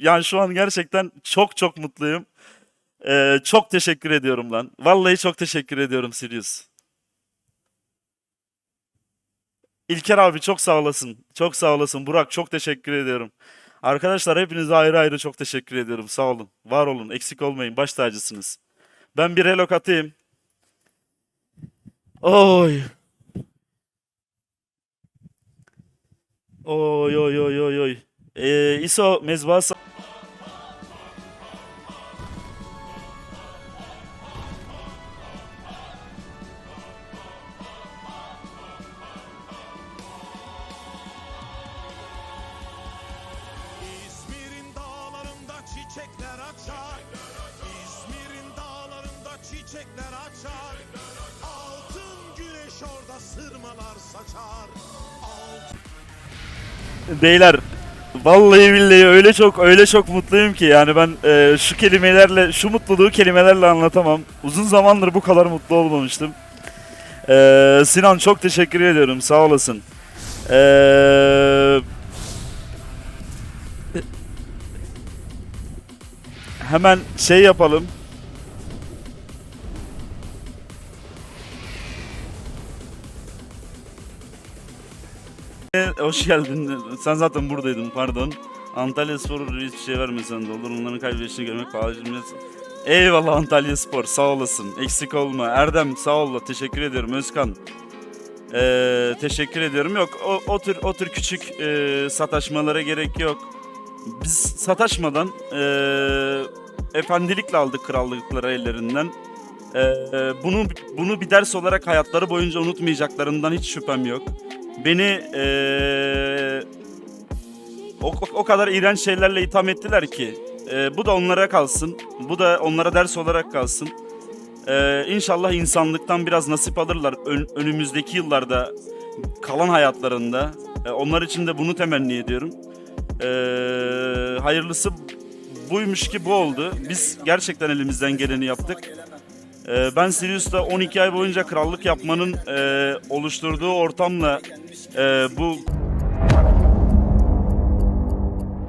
Yani şu an gerçekten çok çok mutluyum. Ee, çok teşekkür ediyorum lan. Vallahi çok teşekkür ediyorum Sirius. İlker abi çok sağ olasın. Çok sağ olasın. Burak çok teşekkür ediyorum. Arkadaşlar hepinize ayrı ayrı çok teşekkür ediyorum. Sağ olun. Var olun. Eksik olmayın. Baş tacısınız. Ben bir relok atayım. Oy. Oy oy oy oy oy. Ee, ISO mezbahası çiçekler açar. İzmir'in dağlarında çiçekler açar. Altın güneş orada sırmalar saçar. Beyler vallahi billahi öyle çok öyle çok mutluyum ki yani ben e, şu kelimelerle şu mutluluğu kelimelerle anlatamam. Uzun zamandır bu kadar mutlu olmamıştım. E, Sinan çok teşekkür ediyorum sağ olasın. E, hemen şey yapalım. E, Hoş geldin. Sen zaten buradaydın pardon. Antalya Spor hiçbir şey vermesen de olur. Onların kaybedişini görmek faciamiz. Eyvallah Antalya Spor sağ olasın. Eksik olma. Erdem sağ ol. Teşekkür ediyorum. Özkan. Ee, teşekkür ediyorum. Yok o, o tür o tür küçük e, sataşmalara gerek yok. Biz sataşmadan e, efendilikle aldık krallıkları ellerinden. E, e, bunu bunu bir ders olarak hayatları boyunca unutmayacaklarından hiç şüphem yok. Beni eee, o, o, kadar iğrenç şeylerle itham ettiler ki eee, bu da onlara kalsın. Bu da onlara ders olarak kalsın. Eee inşallah insanlıktan biraz nasip alırlar ön- önümüzdeki yıllarda kalan hayatlarında. E, onlar için de bunu temenni ediyorum. Eee, hayırlısı buymuş ki bu oldu. Biz gerçekten elimizden geleni yaptık. Ee, ben Sirius'ta 12 ay boyunca krallık yapmanın e, oluşturduğu ortamla e, bu